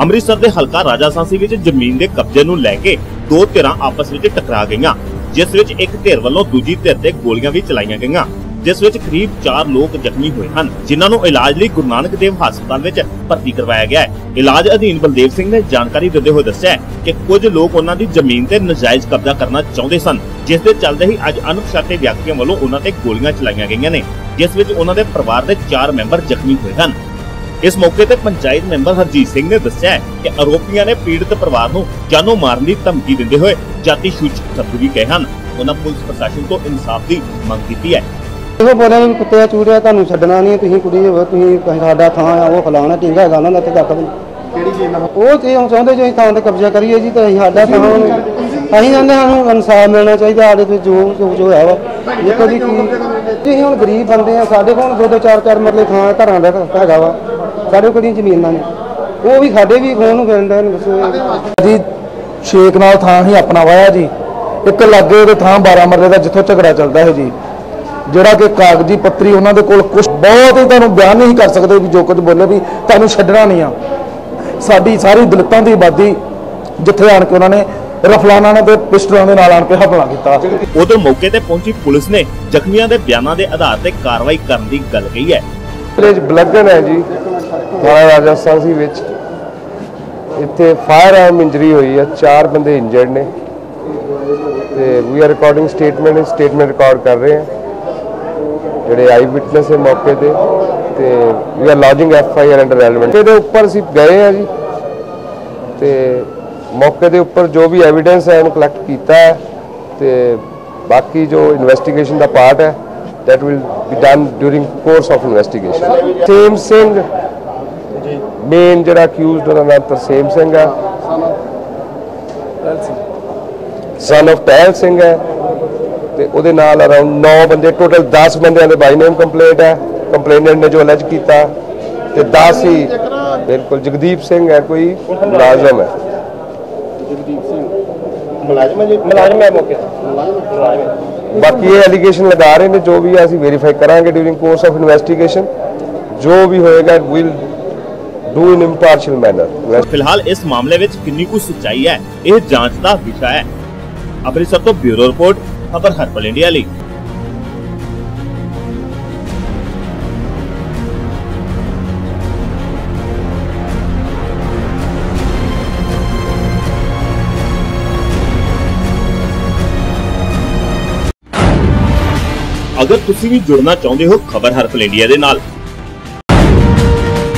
ਅੰਮ੍ਰਿਤਸਰ ਦੇ ਹਲਕਾ ਰਾਜਾ ਸਾਂਸੀ ਵਿੱਚ ਜ਼ਮੀਨ ਦੇ ਕਬਜ਼ੇ ਨੂੰ ਲੈ ਕੇ ਦੋ ਧਿਰਾਂ ਆਪਸ ਵਿੱਚ ਟਕਰਾ ਗਈਆਂ, ਜਿਸ ਵਿੱਚ ਇੱਕ ਧਿਰ ਵੱਲੋਂ ਦੂਜੀ ਧਿਰ ਤੇ ਗੋਲੀਆਂ ਵੀ ਚਲਾਈਆਂ ਗਈਆਂ, ਜਿਸ ਵਿੱਚ ਕਰੀਬ 4 ਲੋਕ ਜ਼ਖਮੀ ਹੋਏ ਹਨ, ਜਿਨ੍ਹਾਂ ਨੂੰ ਇਲਾਜ ਲਈ ਗੁਰੂ ਨਾਨਕ ਦੇਵ ਹਸਪਤਾਲ ਵਿੱਚ ਭਰਤੀ ਕਰਵਾਇਆ ਗਿਆ ਹੈ। ਇਲਾਜ ਅਧੀਨ ਬਲਦੇਵ ਸਿੰਘ ਨੇ ਜਾਣਕਾਰੀ ਦਿੰਦੇ ਹੋਏ ਦੱਸਿਆ ਕਿ ਕੁਝ ਲੋਕ ਉਹਨਾਂ ਦੀ ਜ਼ਮੀਨ ਤੇ ਨਜਾਇਜ਼ ਕਬਜ਼ਾ ਕਰਨਾ ਚਾਹੁੰਦੇ ਸਨ, ਜਿਸ ਦੇ ਚੱਲਦੇ ਹੀ ਅੱਜ ਅਣਪਛਾਤੇ ਵਿਅਕਤੀਆਂ ਵੱਲੋਂ ਉਹਨਾਂ ਤੇ ਗੋਲੀਆਂ ਚਲਾਈਆਂ ਗਈਆਂ ਨੇ, ਜਿਸ ਵਿੱਚ ਉਹਨਾਂ ਦੇ ਪਰਿਵਾਰ ਦੇ 4 ਮੈਂਬਰ ਜ਼ਖਮੀ ਹੋਏ ਹਨ। ਇਸ ਮੌਕੇ ਤੇ ਪੰਚਾਇਤ ਮੈਂਬਰ ਹਰਜੀਤ ਸਿੰਘ ਨੇ ਦੱਸਿਆ ਕਿ ਆਰੋਪੀਆਂ ਨੇ ਪੀੜਤ ਪਰਿਵਾਰ ਨੂੰ ਜਾਨੋਂ ਮਾਰਨ ਦੀ ਧਮਕੀ ਦਿੰਦੇ ਹੋਏ ਜਾਤੀ ਸੂਚਕ ਸ਼ਬਦ ਵੀ ਕਹੇ ਹਨ। ਉਹਨਾਂ ਪੁਲਿਸ ਪ੍ਰਸ਼ਾਸਨ ਤੋਂ ਇਨਸਾਫ ਦੀ ਮੰਗ ਕੀਤੀ ਹੈ। ਇਹੋ ਬੋਲਿਆ ਵੀ ਕੁੱਤੇ ਚੂੜਿਆ ਤੁਹਾਨੂੰ ਛੱਡਣਾ ਨਹੀਂ ਤੁਸੀਂ ਕੁੜੀ ਹੋ ਤੁਸੀਂ ਕਹੀਂ ਸਾਡਾ ਥਾਂ ਆ ਉਹ ਫਲਾਣਾ ਟਿੰਗਾ ਹੈਗਾ ਉਹਨਾਂ ਦਾ ਤੇ ਦੱਕ ਕਿਹੜੀ ਚੀਜ਼ ਉਹ ਤੇ ਹੁਣ ਚਾਹੁੰਦੇ ਜੋ ਥਾਂ ਤੇ ਕਬਜ਼ਾ ਕਰੀਏ ਜੀ ਤੇ ਸਾਡਾ ਥਾਂ ਅਸੀਂ ਕਹਿੰਦੇ ਸਾਨੂੰ ਇਨਸਾਫ ਮਿਲਣਾ ਚਾਹੀਦਾ ਸਾਡੇ ਤੇ ਜੋ ਜੋ ਜੋ ਹੈ ਵਾ। ਦੇਖੋ ਜੀ ਕੀ ਜੀ ਹੁਣ ਗਰੀਬ ਬੰਦੇ ਆ ਸਾਡੇ ਕੋਲ ਦੋ ਦੋ ਚਾਰ ਚਾਰ ਮਰਲੇ ਥਾਂ ਘਰਾਂ ਦਾ ਹੈਗਾ ਵਾ। ਸਾਡੇ ਕੋਲ ਜ਼ਮੀਨਾਂ ਨੇ? ਉਹ ਵੀ ਸਾਡੇ ਵੀ ਖੋਣ ਨੂੰ ਫਿਰਦੇ ਨੇ ਦੱਸੋ। ਜੀ ਛੇਕ ਨਾਲ ਥਾਂ ਹੀ ਆਪਣਾ ਵਾਇਆ ਜੀ। ਇੱਕ ਲੱਗੇ ਉਹਦੇ ਥਾਂ 12 ਮਰਲੇ ਦਾ ਜਿੱਥੋਂ ਝਗੜਾ ਚੱਲਦਾ ਹੈ ਜੀ। ਜਿਹੜਾ ਕਿ ਕਾਗਜ਼ੀ ਪੱਤਰੀ ਉਹਨਾਂ ਦੇ ਕੋਲ ਕੁਝ ਬਹੁਤ ਹੀ ਤੁਹਾਨੂੰ ਬਿਆਨ ਨਹੀਂ ਕਰ ਸਕਦੇ ਵੀ ਜੋ ਕੁਝ ਬੋਲੇ ਵੀ ਤੁਹਾਨੂੰ ਛੱਡਣਾ ਨਹੀਂ ਆ। ਸਾਡੀ ਸਾਰੀ ਦਲਿਤਾਂ ਦੀ ਆਬਾਦੀ ਜਿੱਥੇ ਆਣ ਕੇ ਉਹਨਾਂ ਨੇ ਰਫਲਾਨਾ ਨੇ ਤੇ ਪਿਸਟਲਾਂ ਦੇ ਨਾਲ ਆਣ ਕੇ ਹਮਲਾ ਕੀਤਾ। ਉਧਰ ਮੌਕੇ ਤੇ ਪਹੁੰਚੀ ਪੁਲਿਸ ਨੇ ਜ਼ਖਮੀਆਂ ਦੇ ਬਿਆਨਾਂ ਦੇ ਆਧਾਰ ਤੇ ਕਾਰਵਾਈ ਕਰਨ ਦੀ ਗੱਲ ਕਹੀ ਹੈ। ਬਲਗਨ ਹੈ ਜੀ ਥਾਣਾ ਰਾਜਸਥਾਨ ਸੀ ਵਿੱਚ। ਇੱਥੇ ਫਾਇਰ ਆਰਮ ਇੰਜਰੀ ਹੋਈ ਹੈ ਚਾਰ ਬੰਦੇ ਇੰਜਰਡ ਨੇ। ਤੇ we are recording statement statement record ਕਰ ਰਹੇ ਹਾਂ। ਜਿਹੜੇ ਆਈ ਵਿਟਨੈਸ ਹੈ ਮੌਕੇ ਤੇ ਤੇ we are lodging F I R under relevant ਇਹਦੇ ਉੱਪਰ ਅਸੀਂ ਗਏ ਆ ਜੀ। ਤੇ ਮੌਕੇ ਦੇ ਉੱਪਰ ਜੋ ਵੀ ਐਵੀਡੈਂਸ ਹੈ, ਉਹਨੂੰ ਕਲੈਕਟ ਕੀਤਾ ਹੈ। ਤੇ ਬਾਕੀ ਜੋ ਇਨਵੈਸਟੀਗੇਸ਼ਨ ਦਾ ਪਾਰਟ ਹੈ, that will be done during course of investigation ਸੇਮ ਸਿੰਘ ਮੇਨ ਜਿਹੜਾ ਅਕਿਊਜ਼ਡ ਉਹਦਾ ਨਾਮ ਤਰਸੇਮ ਸਿੰਘ ਹੈ। ਸਨ of ਟਹਿਲ ਸਿੰਘ ਹੈ ਤੇ ਉਹਦੇ ਨਾਲ ਅਰਾਊਂਡ 9 ਬੰਦੇ ਟੋਟਲ 10 ਬੰਦਿਆਂ ਦੇ ਬਾਈ ਨੇਮ ਕੰਪਲੇਂਟ ਹੈ। ਕੰਪਲੇਨੈਂਟ ਨੇ ਜੋ ਅਲੈਜ ਕੀਤਾ ਤੇ 10 ਹੀ ਬਿਲਕੁਲ ਜਗਦੀਪ ਸਿੰਘ ਹੈ ਕੋਈ ਮੁਲਾਜ਼ਮ ਹੈ। ਮੁਲਾਜ਼ਮ ਹੈ ਜੀ? ਮੁਲਾਜ਼ਮ ਹੈ ਮੌਕੇ ਬਾਕੀ ਇਹ ਐਲੀਗੇਸ਼ਨ ਲਗਾ ਰਹੇ ਨੇ ਜੋ ਵੀ ਅਸੀਂ ਵੈਰੀਫਾਈ ਕਰਾਂਗੇ ਡਿਊਰਿੰਗ ਕੋਰਸ ਆਫ ਇਨਵੈਸਟੀਗੇਸ਼ਨ ਜੋ ਵੀ ਹੋਏਗਾ will do in impartial manner ਫਿਲਹਾਲ ਇਸ ਮਾਮਲੇ ਵਿੱਚ ਕਿੰਨੀ ਕੁ ਸੱਚਾਈ ਹੈ, ਇਹ ਜਾਂਚ ਦਾ ਵਿਸ਼ਾ ਹੈ। ਅੰਮ੍ਰਿਤਸਰ ਤੋਂ ਬਿਊਰੋ ਰਿਪੋਰਟ, ਖਬਰ ਹਰਪਲ ਇੰਡੀਆ ਲਈ। ਅਗਰ ਤੁਸੀਂ ਵੀ ਜੁੜਨਾ ਚਾਹੁੰਦੇ ਹੋ, ਖਬਰ ਹਰਪਲ ਇੰਡੀਆ ਦੇ ਨਾਲ